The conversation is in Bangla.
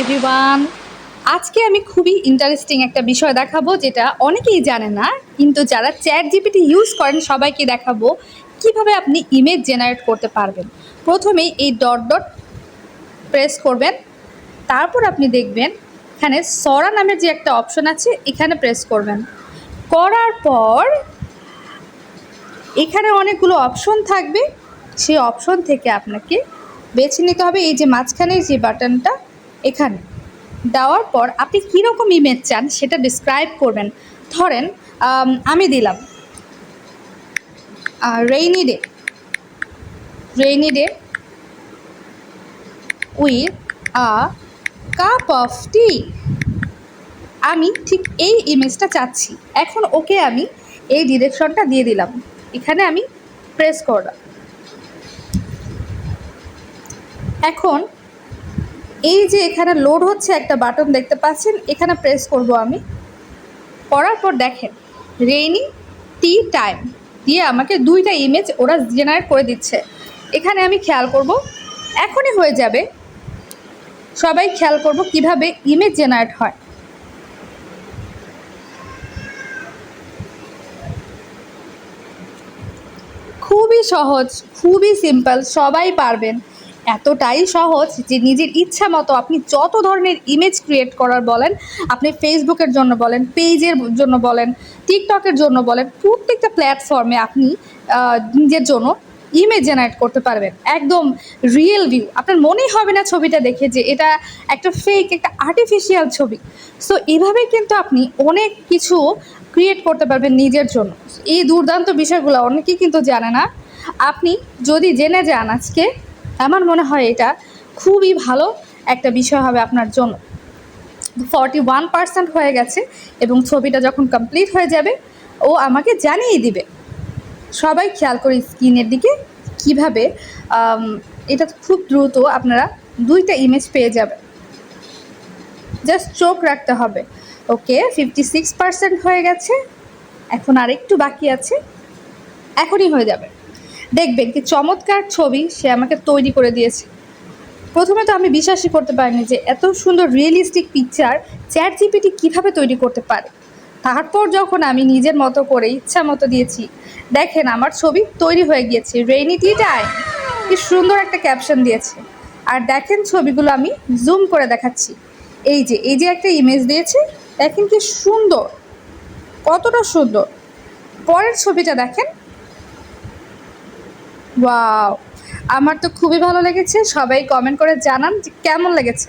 এভরিওয়ান, আজকে আমি খুবই ইন্টারেস্টিং একটা বিষয় দেখাবো যেটা অনেকেই জানে না, কিন্তু যারা চ্যাট জিপিটি ইউজ করেন সবাইকে দেখাবো কীভাবে আপনি ইমেজ জেনারেট করতে পারবেন। প্রথমেই এই ডট ডট প্রেস করবেন, তারপর আপনি দেখবেন এখানে সরা নামের যে একটা অপশন আছে, এখানে প্রেস করবেন। করার পর এখানে অনেকগুলো অপশন থাকবে, সেই অপশন থেকে আপনাকে বেছে নিতে হবে। এই যে মাঝখানের যে বাটনটা এখানে। দেওয়ার পর আপনি কীরকম ইমেজ চান সেটা ডিসক্রাইব করবেন। ধরেন, আমি দিলাম rainy day rainy day with a cup of tea আমি ঠিক এই ইমেজটা চাচ্ছি। এখন ওকে আমি এই ডিরেকশনটা দিয়ে দিলাম। এখানে আমি প্রেস করলাম। এখন এই যে এখানে লোড হচ্ছে একটা বাটন দেখতে পাচ্ছেন, এখানে প্রেস করব আমি। করার পর দেখেন রেইনি টি টাইম দিয়ে আমাকে দুইটা ইমেজ ওরা জেনারেট করে দিচ্ছে। এখানে আমি খেয়াল করব, এখনই হয়ে যাবে। সবাই খেয়াল করব কীভাবে ইমেজ জেনারেট হয়। খুবই সহজ, খুবই সিম্পল সবাই পারবেন। এতটাই সহজ যে নিজের ইচ্ছা মতো আপনি যত ধরনের ইমেজ ক্রিয়েট করার বলেন, আপনি ফেসবুকের জন্য বলেন পেজের জন্য বলেন টিকটকের জন্য বলেন, প্রত্যেকটা প্ল্যাটফর্মে আপনি নিজের জন্য ইমেজ জেনারেট করতে পারবেন। একদম রিয়েল ভিউ আপনার মনেই হবে না ছবিটা দেখে যে এটা একটা ফেক একটা আর্টিফিশিয়াল ছবি। সো এভাবেই কিন্তু আপনি অনেক কিছু ক্রিয়েট করতে পারবেন নিজের জন্য। এই দুর্দান্ত বিষয়গুলো অনেকেই কিন্তু জানে না। আপনি যদি জেনে যান আজকে আমার মনে হয় এটা খুবই ভালো একটা বিষয় হবে আপনার জন্য। ফর্টি ওয়ান পার্সেন্ট হয়ে গেছে এবং ছবিটা যখন কমপ্লিট হয়ে যাবে, ও আমাকে জানিয়ে দিবে। সবাই খেয়াল করি স্ক্রিনের দিকে কীভাবে এটা খুব দ্রুত আপনারা দুইটা ইমেজ পেয়ে যাবেন। জাস্ট চোখ রাখতে হবে। ওকে ফিফটি সিক্স পার্সেন্ট হয়ে গেছে। এখন আর একটু বাকি আছে। এখনই হয়ে যাবে। দেখবেন কি চমৎকার ছবি সে আমাকে তৈরি করে দিয়েছে। প্রথমে তো আমি বিশ্বাসই করতে পারিনি যে এত সুন্দর রিয়েলিস্টিক পিকচার চ্যাট জিপিটি কীভাবে তৈরি করতে পারে। তারপর যখন আমি নিজের মতো করে ইচ্ছা মতো দিয়েছি, দেখেন আমার ছবি তৈরি হয়ে গিয়েছে রেইনি টি টাইম কি সুন্দর একটা ক্যাপশন দিয়েছে। আর দেখেন ছবিগুলো আমি জুম করে দেখাচ্ছি। এই যে এই যে একটা ইমেজ দিয়েছে, দেখেন কি সুন্দর, কতটা সুন্দর। পরের ছবিটা দেখেন ওয়াও আমার তো খুবই ভালো লেগেছে। সবাই কমেন্ট করে জানান যে কেমন লেগেছে।